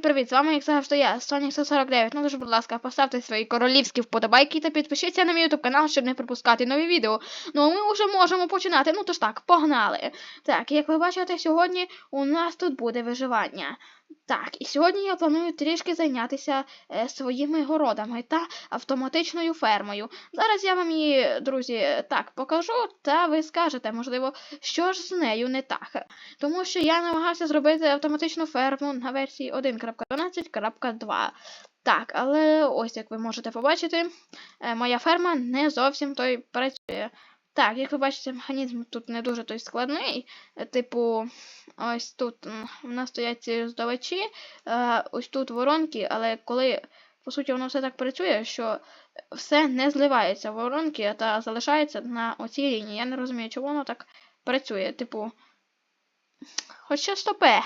Привіт, з вами як завжди я, Сонік 149. Ну дуже, будь ласка, поставте свої королівські вподобайки та підпишіться на мій YouTube канал, щоб не пропускати нові відео. Ну а ми вже можемо починати. Ну тож так, погнали. Так, як ви бачите, сьогодні у нас тут буде виживання. Так, і сьогодні я планую трішки зайнятися е, своїми городами та автоматичною фермою. Зараз я вам її, друзі, так покажу, та ви скажете, можливо, що ж з нею не так. Тому що я намагався зробити автоматичну ферму на версії 1.12.2. Так, але ось як ви можете побачити, е, моя ферма не зовсім той працює. Так, як ви бачите, механізм тут не дуже той складний. Е, Типу, ось тут у нас стоять ці здавачі, е, ось тут воронки, але коли, по суті, воно все так працює, що все не зливається в воронки, та залишається на оцій лінії. Я не розумію, чому воно так працює. Типу, Хоча стопе.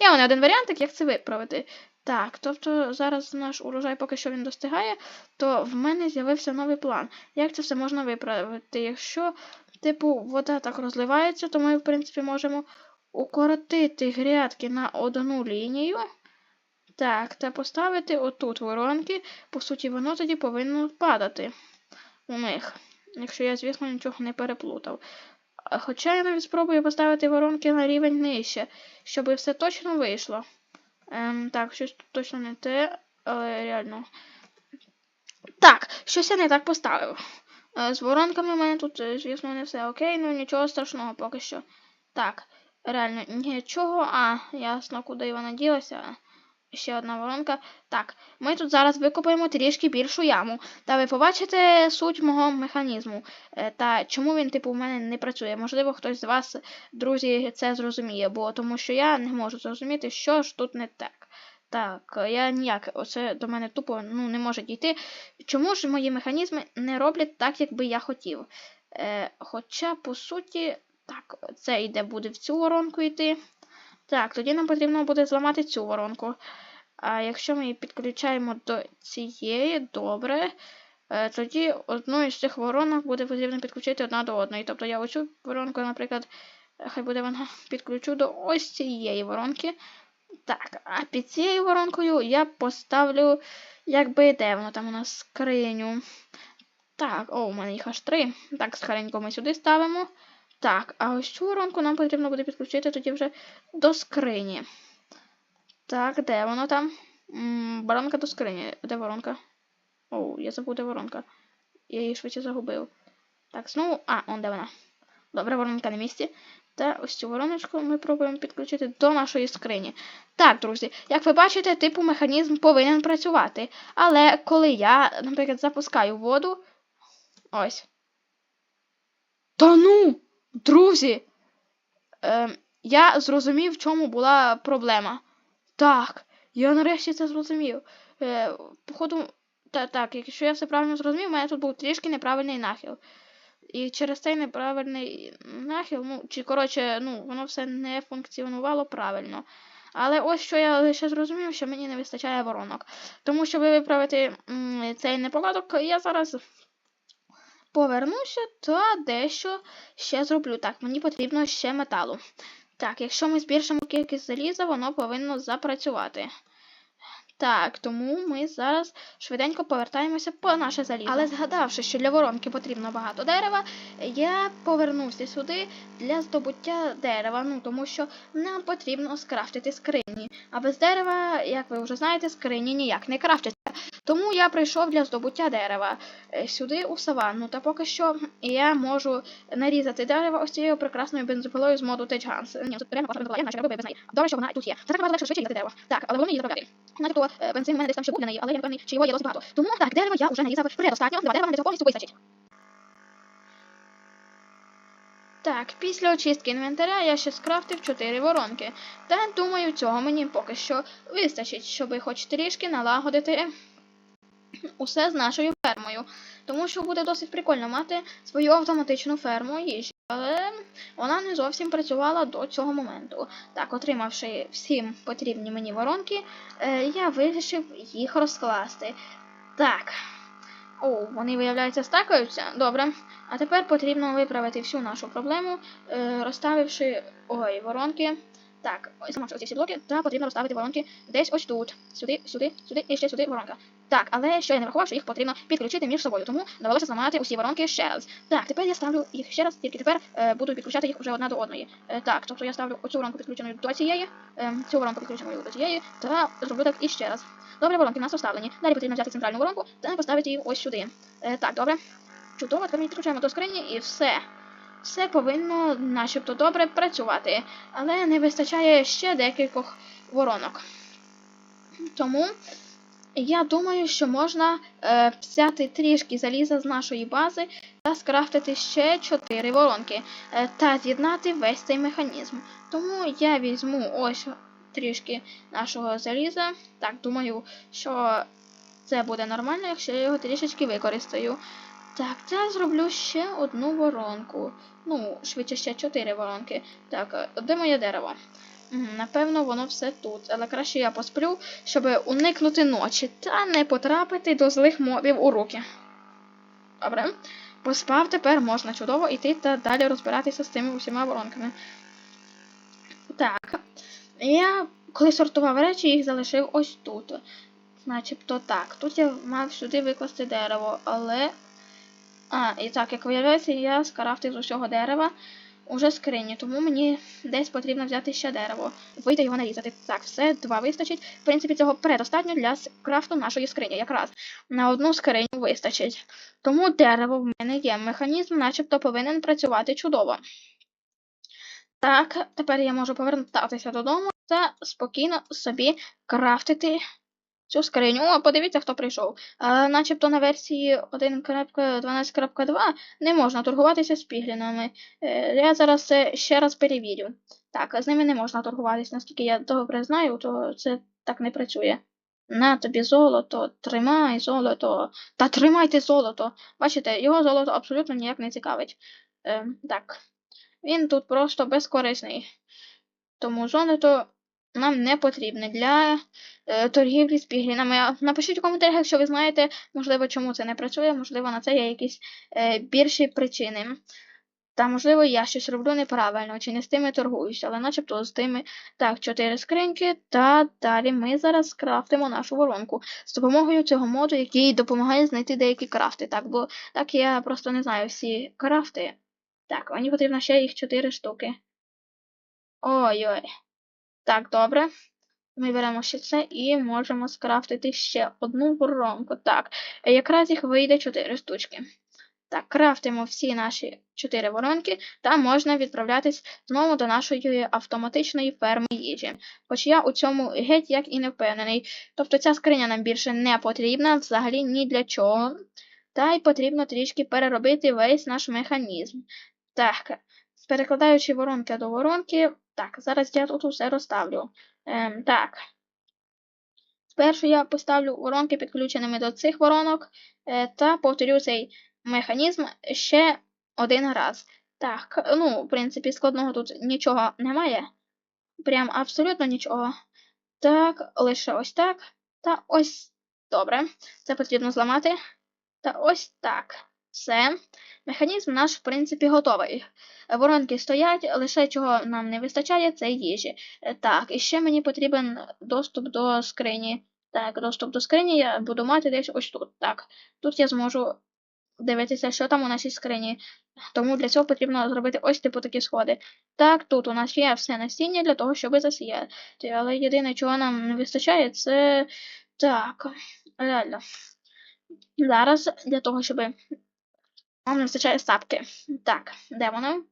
Є мене один варіантик, як це виправити. Так, тобто зараз наш урожай поки що він достигає, то в мене з'явився новий план. Як це все можна виправити? Якщо, типу, вода так розливається, то ми, в принципі, можемо укоротити грядки на одну лінію. Так, та поставити отут воронки. По суті, воно тоді повинно падати у них. Якщо я, звісно, нічого не переплутав. Хоча я навіть спробую поставити воронки на рівень нижче, щоб все точно вийшло. Ем, так, щось тут точно не те, але реально. Так, щось я не так поставив. Е, з воронками в мене тут, е, звісно, не все окей, ну нічого страшного поки що. Так, реально нічого. А, ясно, куди вона ділася. Ще одна воронка. Так, ми тут зараз викопаємо трішки більшу яму. Та ви побачите суть мого механізму. Е, Та чому він, типу, в мене не працює. Можливо, хтось з вас, друзі, це зрозуміє, бо тому що я не можу зрозуміти, що ж тут не так. Так, я ніяк, оце до мене тупо ну, не може дійти. Чому ж мої механізми не роблять так, як би я хотів? Е, хоча, по суті, так, це йде буде в цю воронку йти. Так, тоді нам потрібно буде зламати цю воронку. А якщо ми її підключаємо до цієї, добре. Е, тоді одну із цих воронок буде потрібно підключити одна до одної. Тобто я оцю воронку, наприклад, хай буде вона підключу до ось цієї воронки. Так, а під цією воронкою я поставлю, якби де воно там у нас скриню. Так, о, у мене їх аж три. Так, скоренько ми сюди ставимо. Так, а ось цю воронку нам потрібно буде підключити тоді вже до скрині. Так, де воно там? Воронка до скрині. Де воронка? О, я забув, де воронка. Я її швидше загубив. Так, знову. А, он де вона. Добре, воронка на місці. Та ось цю вороночку ми пробуємо підключити до нашої скрині. Так, друзі, як ви бачите, типу механізм повинен працювати. Але коли я, наприклад, запускаю воду. Ось. Та ну! Друзі! Е, я зрозумів, в чому була проблема. Так, я нарешті це зрозумів. Е, походу, та, так, якщо я все правильно зрозумів, у мене тут був трішки неправильний нахил. І через цей неправильний нахил, ну, чи коротше, ну, воно все не функціонувало правильно. Але ось що я лише зрозумів, що мені не вистачає воронок. Тому, щоб виправити м, цей непорядок, я зараз повернуся та дещо ще зроблю. Так, мені потрібно ще металу. Так, якщо ми збільшимо кількість заліза, воно повинно запрацювати. Так, тому ми зараз швиденько повертаємося по наше залізо. Але згадавши, що для воронки потрібно багато дерева, я повернувся сюди для здобуття дерева. Ну тому що нам потрібно скрафтити скрині. А без дерева, як ви вже знаєте, скрині ніяк не крафтяться. Тому я прийшов для здобуття дерева е, сюди у саванну. Та поки що я можу нарізати дерева ось цією прекрасною бензопилою з моду Guns. Ні, це реально класна я наче без неї. Добре, що вона тут є. Це так набагато легше швидше дерева. Так, але головне її заправляти. Начебто е, бензин мене десь там ще був для неї, але я не певний, чи його є досить багато. Тому так, дерева я вже нарізав предостатньо, два дерева мене цього повністю вистачить. Так, після очистки інвентаря я ще скрафтив 4 воронки. Та думаю, цього мені поки що вистачить, щоб хоч трішки налагодити усе з нашою фермою. Тому що буде досить прикольно мати свою автоматичну ферму їжі. Але вона не зовсім працювала до цього моменту. Так, отримавши всім потрібні мені воронки, е, я вирішив їх розкласти. Так. О, вони, виявляється, стакаються. Добре. А тепер потрібно виправити всю нашу проблему, е, розставивши ой, воронки. Так, ось ці всі блоки, та потрібно розставити воронки десь ось тут. Сюди, сюди, сюди і ще сюди воронка. Так, але що я не врахував, що їх потрібно підключити між собою, тому довелося зламати усі воронки ще раз. Так, тепер я ставлю їх ще раз, тільки тепер е, буду підключати їх вже одна до одної. Е, так, тобто я ставлю оцю воронку підключеною до цієї, е, цю воронку підключеною до цієї, та зроблю так і ще раз. Добре, воронки в нас розставлені. Далі потрібно взяти центральну воронку та поставити її ось сюди. Е, так, добре. Чудово, тепер ми підключаємо до скрині і все. Все повинно начебто добре працювати, але не вистачає ще декількох воронок. Тому я думаю, що можна е, взяти трішки заліза з нашої бази та скрафтити ще 4 воронки е, та з'єднати весь цей механізм. Тому я візьму ось трішки нашого заліза. Так, думаю, що це буде нормально, якщо я його трішечки використаю. Так, це зроблю ще одну воронку. Ну, швидше ще 4 воронки. Так, де моє дерево? Напевно, воно все тут. Але краще я посплю, щоб уникнути ночі та не потрапити до злих мобів у руки. Добре. Поспав тепер можна чудово йти та далі розбиратися з цими усіма воронками. Так. Я, коли сортував речі, їх залишив ось тут. Начебто так. Тут я мав сюди викласти дерево, але. А, і так, як виявляється, я скарафтив з усього дерева уже скрині, тому мені десь потрібно взяти ще дерево. Вийти його нарізати. Так, все, два вистачить. В принципі, цього предостатньо для крафту нашої скрині. Якраз на одну скриню вистачить. Тому дерево в мене є. Механізм, начебто, повинен працювати чудово. Так, тепер я можу повертатися додому та спокійно собі крафтити цю скриню. О, подивіться, хто прийшов. А, начебто на версії 1.12.2 не можна торгуватися з піглінами. Е, Я зараз це ще раз перевірю. Так, з ними не можна торгуватися, наскільки я добре знаю, то це так не працює. На тобі золото, тримай золото. Та тримайте золото. Бачите, його золото абсолютно ніяк не цікавить. Е, так. Він тут просто безкорисний. Тому золото нам не потрібне для е, торгівлі з піглінами. Напишіть у коментарях, якщо ви знаєте, можливо, чому це не працює, можливо, на це є якісь е, більші причини. Та, можливо, я щось роблю неправильно, чи не з тими торгуюся, але начебто з тими. Так, чотири скриньки, та далі ми зараз скрафтимо нашу воронку з допомогою цього моду, який допомагає знайти деякі крафти. Так, бо так я просто не знаю всі крафти. Так, мені потрібно ще їх чотири штуки. Ой-ой. Так, добре. Ми беремо ще це і можемо скрафтити ще одну воронку. Так, якраз їх вийде 4 штучки. Так, крафтимо всі наші 4 воронки, та можна відправлятись знову до нашої автоматичної ферми їжі. Хоч я у цьому геть як і не впевнений. Тобто ця скриня нам більше не потрібна взагалі ні для чого. Та й потрібно трішки переробити весь наш механізм. Так, перекладаючи воронки до воронки, так, зараз я тут усе розставлю. Ем, так. Спершу я поставлю воронки підключеними до цих воронок е, та повторю цей механізм ще один раз. Так, ну, в принципі, складного тут нічого немає. Прям абсолютно нічого. Так, лише ось так. Та ось добре. Це потрібно зламати. Та ось так. Все. Механізм наш, в принципі, готовий. Воронки стоять, лише чого нам не вистачає, це їжі. Е, Так, і ще мені потрібен доступ до скрині. Так, доступ до скрині я буду мати десь ось тут. Так, тут я зможу дивитися, що там у нашій скрині. Тому для цього потрібно зробити ось типу такі сходи. Так, тут у нас є все насіння для того, щоб засіяти. Але єдине, чого нам не вистачає, це. Так, реально. Зараз для того, щоб нам не вистачає сапки. Так, де вона?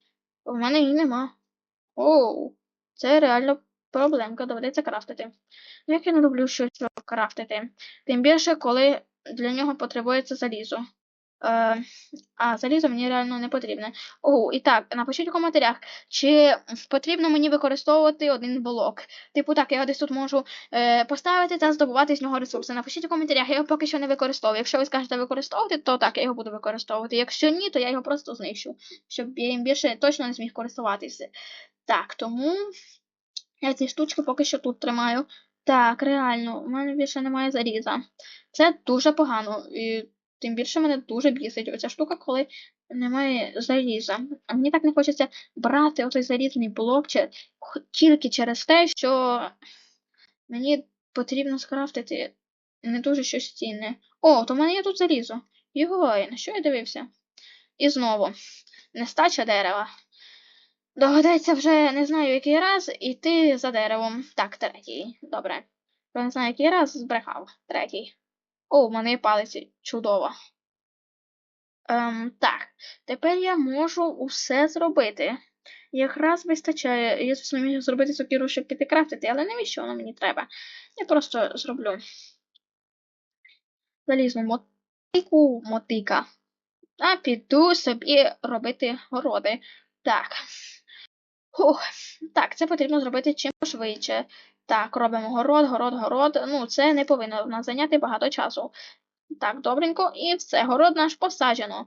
У мене її нема. Оу, це реально проблемка, доведеться крафтити. Ну, Як я не люблю щось крафтити. Тим більше, коли для нього потребується залізо. Е, а залізо мені реально не потрібне. О, і так, напишіть у коментарях, чи потрібно мені використовувати один блок. Типу так, я десь тут можу е, поставити та здобувати з нього ресурси. Напишіть у коментарях, я його поки що не використовую. Якщо ви скажете використовувати, то так, я його буду використовувати. Якщо ні, то я його просто знищу, щоб я їм більше точно не зміг користуватися. Так, тому я ці штучки поки що тут тримаю. Так, реально, у мене більше немає заріза. Це дуже погано. І тим більше мене дуже бісить оця штука, коли немає заліза. А мені так не хочеться брати отой залізний блок тільки через те, що мені потрібно скрафтити не дуже щось цінне. О, то в мене є тут залізо. Йой, на що я дивився? І знову. Нестача дерева. Доведеться вже не знаю який раз іти за деревом. Так, третій. Добре. Я не знаю який раз збрехав. Третій. О, в мене є палиці. Чудово. Ем, так, тепер я можу усе зробити. Якраз вистачає, я звісно міг зробити сокиру, щоб піти крафтити, але навіщо воно мені треба? Я просто зроблю залізну мотику мотика. А піду собі робити городи. Так. Ух, так, це потрібно зробити чим швидше. Так, робимо город, город, город. Ну, це не повинно в нас зайняти багато часу. Так, добренько, і все, город наш посаджено.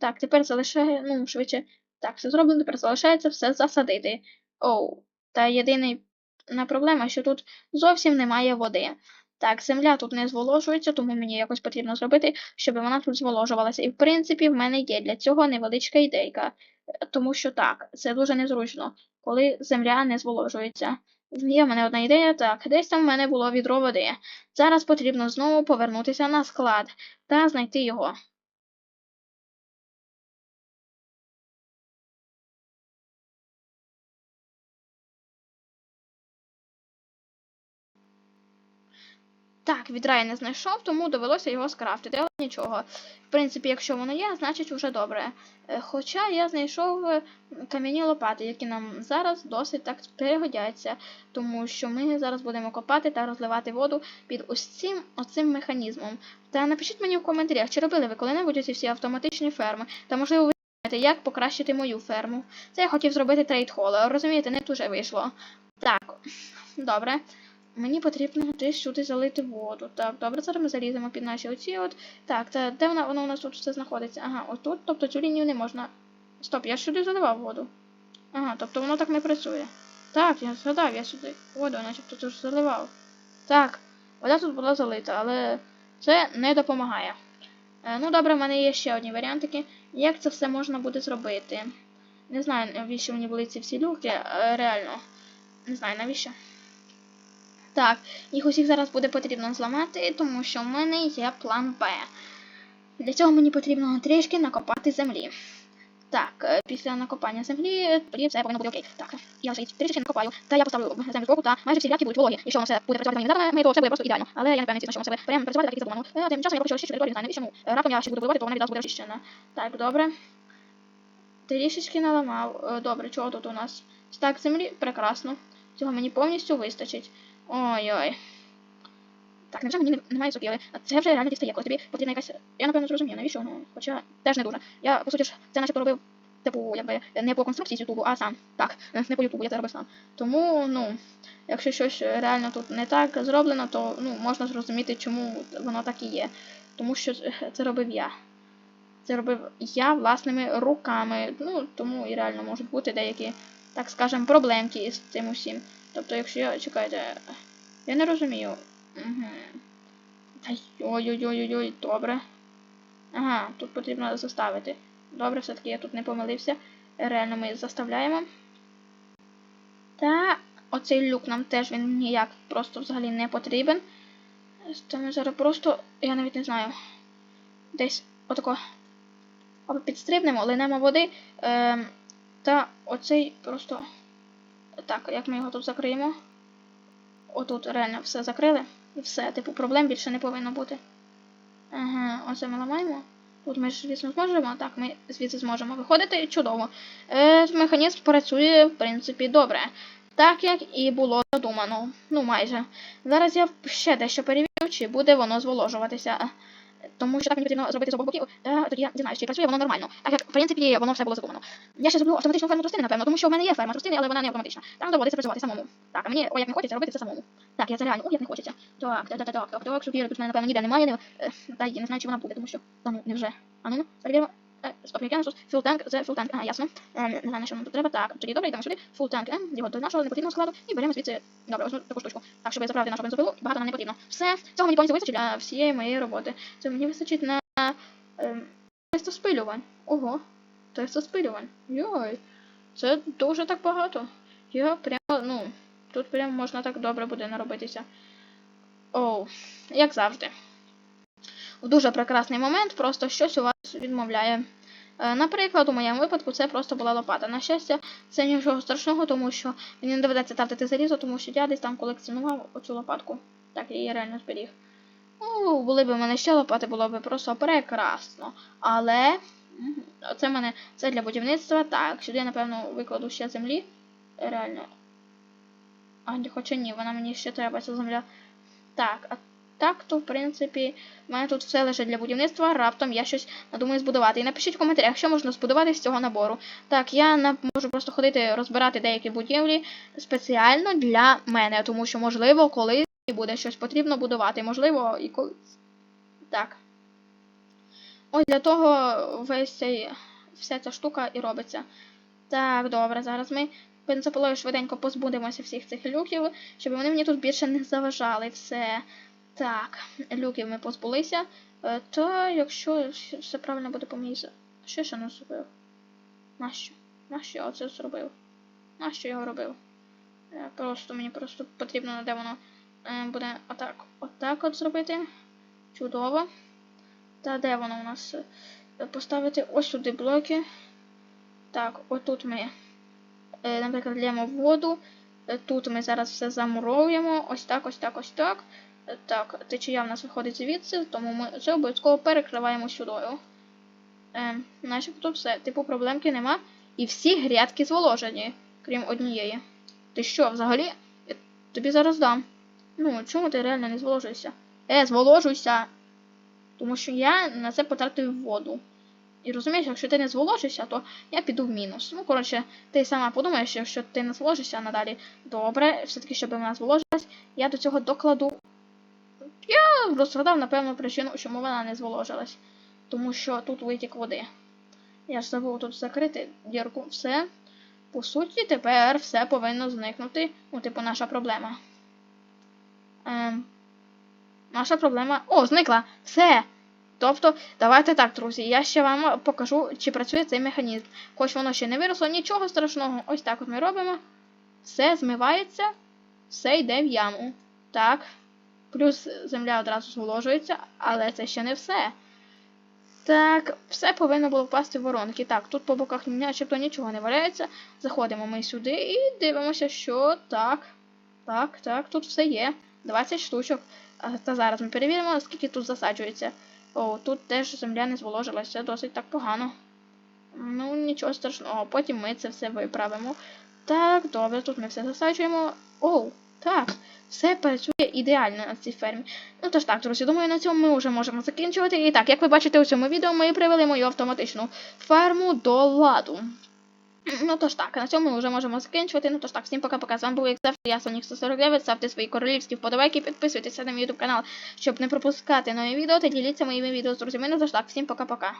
Так, тепер залишає, ну, швидше. Так, все зроблено, тепер залишається все засадити. Оу, та єдина проблема, що тут зовсім немає води. Так, земля тут не зволожується, тому мені якось потрібно зробити, щоб вона тут зволожувалася. І в принципі, в мене є для цього невеличка ідейка. Тому що так, це дуже незручно, коли земля не зволожується. Є в мене одна ідея, так, десь там в мене було відро води. Зараз потрібно знову повернутися на склад та знайти його. Так, відра я не знайшов, тому довелося його скрафтити, але нічого. В принципі, якщо воно є, значить вже добре. Е, Хоча я знайшов е, кам'яні лопати, які нам зараз досить так пригодяться, тому що ми зараз будемо копати та розливати воду під ось цим оцим механізмом. Та напишіть мені в коментарях, чи робили ви коли-небудь ці всі автоматичні ферми, та можливо ви знаєте, як покращити мою ферму. Це я хотів зробити трейд-хол, розумієте, не дуже вийшло. Так, добре. Мені потрібно десь сюди залити воду. Так, добре, зараз ми заліземо під наші оці от. Так, та де вона, воно у нас тут все знаходиться? Ага, отут, тобто цю лінію не можна. Стоп, я ж сюди заливав воду. Ага, тобто воно так не працює. Так, я згадав, я сюди воду, начебто тут заливав. Так, вода тут була залита, але це не допомагає. Е, ну добре, в мене є ще одні варіантики. Як це все можна буде зробити? Не знаю, навіщо мені були ці всі люки, е, реально. Не знаю навіщо. Так, їх усіх зараз буде потрібно зламати, тому що в мене є план Б. Для цього мені потрібно трішки накопати землі. Так, е, після накопання землі тоді все повинно бути окей. Так, я вже трішки накопаю, та я поставлю землю збоку, та майже всі грядки будуть вологі. Якщо воно все буде працювати моїми задами, то все буде просто ідеально. Але я не певний, що воно все буде прямо працювати так, як задумано. Е, Тим часом я почав чистити територію, не знаю навіщо. Раптом я ще буду будувати, то вона відразу буде очищена. Так, добре. Трішечки наламав. Е, Добре, чого тут у нас? Стак землі, прекрасно. Цього мені повністю вистачить. Ой-ой. Так, невже мені немає сокири? А це вже реально дістає, коли тобі потрібна якась. Я напевно зрозумів, навіщо воно? Хоча теж не дуже. Я, по суті ж, це начебто робив, типу, якби не по конструкції з Ютубу, а сам. Так, не по Ютубу, я це робив сам. Тому, ну, якщо щось реально тут не так зроблено, то ну, можна зрозуміти, чому воно так і є. Тому що це робив я. Це робив я власними руками. Ну, тому і реально можуть бути деякі, так скажемо, проблемки з цим усім. Тобто, якщо я. Чекайте. Я не розумію. Угу. Ой-ой-ой-ой, добре. Ага, тут потрібно заставити. Добре, все-таки я тут не помилився. Реально ми заставляємо. Та оцей люк нам теж він ніяк просто взагалі не потрібен. Ми зараз просто, я навіть не знаю. Десь отако підстрибнемо, линемо води. Ем, та оцей просто. Так, як ми його тут закриємо? Отут реально все закрили. І все, типу, проблем більше не повинно бути. Ага, оце ми ламаємо. Тут ми ж, звісно, зможемо. Так, ми звідси зможемо виходити. Чудово. Е, механізм працює, в принципі, добре. Так, як і було задумано. Ну, майже. Зараз я ще дещо перевірю, чи буде воно зволожуватися. Тому що так мені потрібно зробити з обох боків, та тоді я дізнаюся, чи працює воно нормально. Так як, в принципі, воно все було задумано. Я ще зроблю автоматичну ферму тростини, напевно, тому що в мене є ферма тростини, але вона не автоматична. Там доводиться працювати самому. Так, а мені, о, як не хочеться робити це самому. Так, я це реально, о, як не хочеться. Так, так, так, так, так, так, супір, тут в мене, напевно, ніде немає, не, е, та я не знаю, чи вона буде, тому що, та ну, невже. А ну, перевіримо. Нас тут? Full tank, це full ага, ясно. Не знаю, що нам тут треба. Так, тоді добре, йдемо сюди. Full tank, його до нашого непотрібного складу, і беремо звідси, добре, ось таку штучку. Так, щоб заправити нашу бензопилу, багато нам не потрібно. Все, цього мені повністю вистачить для всієї моєї роботи. Це мені вистачить на ем, 300 спилювань. Ого. 300 спилювань. Йой. Це дуже так багато. Я прямо, ну, тут прямо можна так добре буде наробитися. Оу, як завжди. В дуже прекрасний момент, просто щось у вас відмовляє. Е, Наприклад, у моєму випадку це просто була лопата. На щастя, це нічого страшного, тому що мені не доведеться тавтити залізо, тому що я десь там колекціонував оцю лопатку. Так, я її реально зберіг. Ну, були б у мене ще лопати, було б просто прекрасно. Але це мене це для будівництва. Так, сюди, напевно, викладу ще землі. Реально. А, хоча ні, вона мені ще треба, ця земля. Так, а так, то, в принципі, в мене тут все лежить для будівництва, раптом я щось надумаю збудувати. І напишіть в коментарях, що можна збудувати з цього набору. Так, я можу просто ходити розбирати деякі будівлі спеціально для мене, тому що, можливо, колись буде щось потрібно будувати. Можливо, і колись. Так. Ось для того весь цей, вся ця штука і робиться. Так, добре, зараз ми бензопилою швиденько позбудемося всіх цих люків, щоб вони мені тут більше не заважали. Все. Так, люків ми позбулися. Е, Та якщо все правильно буде по за- Що я ще не зробив? Нащо? Нащо я оце зробив? Нащо я його робив? Е, Просто мені просто потрібно, де воно е, буде отак. Отак от зробити. Чудово. Та де воно у нас? Поставити ось сюди блоки. Так, отут ми, наприклад, лємо воду. Тут ми зараз все замуровуємо. Ось так, ось так, ось так. Так, течія в нас виходить звідси, тому ми це обов'язково перекриваємо сюдою. Е, начебто все. Типу проблемки нема. І всі грядки зволожені, крім однієї. Ти що, взагалі? Я тобі зараз дам. Ну, чому ти реально не зволожуєшся? Е, зволожуйся! Тому що я на це потратив воду. І розумієш, якщо ти не зволожишся, то я піду в мінус. Ну, коротше, ти сама подумаєш, якщо ти не зволожишся надалі, добре, все-таки, щоб вона зволожилась, я до цього докладу. Я розгадав, напевно, причину, чому вона не зволожилась. Тому що тут витік води. Я ж забув тут закрити дірку. Все. По суті, тепер все повинно зникнути. Ну, типу, наша проблема. Ем, наша проблема. О, зникла! Все! Тобто, давайте так, друзі, я ще вам покажу, чи працює цей механізм. Хоч воно ще не виросло, нічого страшного. Ось так от ми робимо. Все змивається, все йде в яму. Так. Плюс земля одразу зволожується, але це ще не все. Так, все повинно було впасти в воронки. Так, тут по боках начебто нічого не валяється. Заходимо ми сюди і дивимося, що так. Так, так, тут все є. 20 штучок. Та зараз ми перевіримо, скільки тут засаджується. О, тут теж земля не зволожилася, досить так погано. Ну, нічого страшного, потім ми це все виправимо. Так, добре, тут ми все засаджуємо. Оу, так, все працює ідеально на цій фермі. Ну тож так, друзі, думаю, на цьому ми вже можемо закінчувати. І так, як ви бачите у цьому відео, ми привели мою автоматичну ферму до ладу. Ну тож так, на цьому ми вже можемо закінчувати. Ну тож так, всім пока-пока. З вами був як завжди, я Сонік 149. Ставте свої королівські вподобайки, підписуйтеся на мій YouTube канал, щоб не пропускати нові відео та діліться моїми відео з друзями. Ну тож так, всім пока-пока.